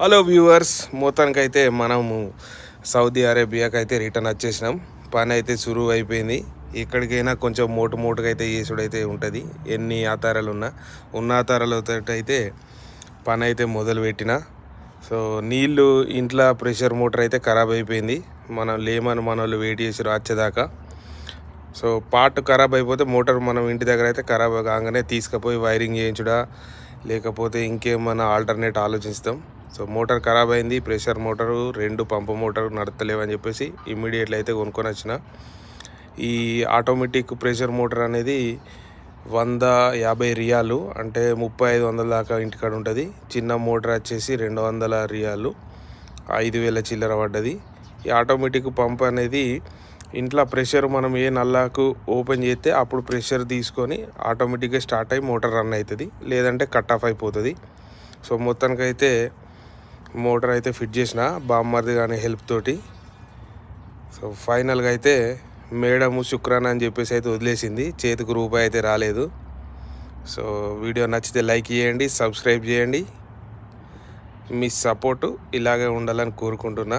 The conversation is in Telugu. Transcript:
హలో వ్యూవర్స్ మొత్తానికి అయితే మనము సౌదీ అరేబియాకి అయితే రిటర్న్ వచ్చేసినాం. పని అయితే సురువు అయిపోయింది. ఎక్కడికైనా కొంచెం మోటు మోటుగా అయితే చేసుడైతే ఉంటుంది. ఎన్ని ఆధారాలు ఉన్నా ఉన్న ఆధారాలతో అయితే పని అయితే మొదలు పెట్టిన సో నీళ్ళు ఇంట్లో ప్రెషర్ మోటార్ అయితే ఖరాబ్ అయిపోయింది. మనం లేమని మన వాళ్ళు వెయిట్ చేసి వచ్చేదాకా సో పార్ట్ ఖరాబ్ అయిపోతే మోటార్ మనం ఇంటి దగ్గర అయితే ఖరాబ్ కాగానే తీసుకుపోయి వైరింగ్ చేయించుడా లేకపోతే ఇంకేమైనా ఆల్టర్నేట్ ఆలోచిస్తాం. సో మోటార్ ఖరాబ్ అయింది ప్రెషర్ మోటారు రెండు పంపు మోటార్ నడతలేవని చెప్పేసి ఇమ్మీడియట్లీ అయితే కొనుక్కొని వచ్చిన. ఈ ఆటోమేటిక్ ప్రెషర్ మోటార్ అనేది వంద యాభై రియాలు అంటే ముప్పై ఐదు వందల దాకా ఇంటికాడ ఉంటుంది. చిన్న మోటార్ వచ్చేసి రెండు వందల రియాలు ఐదు వేల చిల్లర పడ్డది. ఈ ఆటోమేటిక్ పంప్ అనేది ఇంట్లో ప్రెషర్ మనం ఏ నల్లాకు ఓపెన్ చేస్తే అప్పుడు ప్రెషర్ తీసుకొని ఆటోమేటిక్గా స్టార్ట్ అయ్యి మోటార్ రన్ అవుతుంది లేదంటే కట్ ఆఫ్ అయిపోతుంది. సో మొత్తానికైతే మోటార్ అయితే ఫిట్ చేసిన బామ్మర్ది కానీ హెల్ప్ తోటి. సో ఫైనల్గా అయితే మేడము శుక్రాన అని చెప్పేసి అయితే వదిలేసింది. చేతికి రూపాయి అయితే రాలేదు. సో వీడియో నచ్చితే లైక్ చేయండి సబ్స్క్రైబ్ చేయండి. మీ సపోర్టు ఇలాగే ఉండాలని కోరుకుంటున్నా.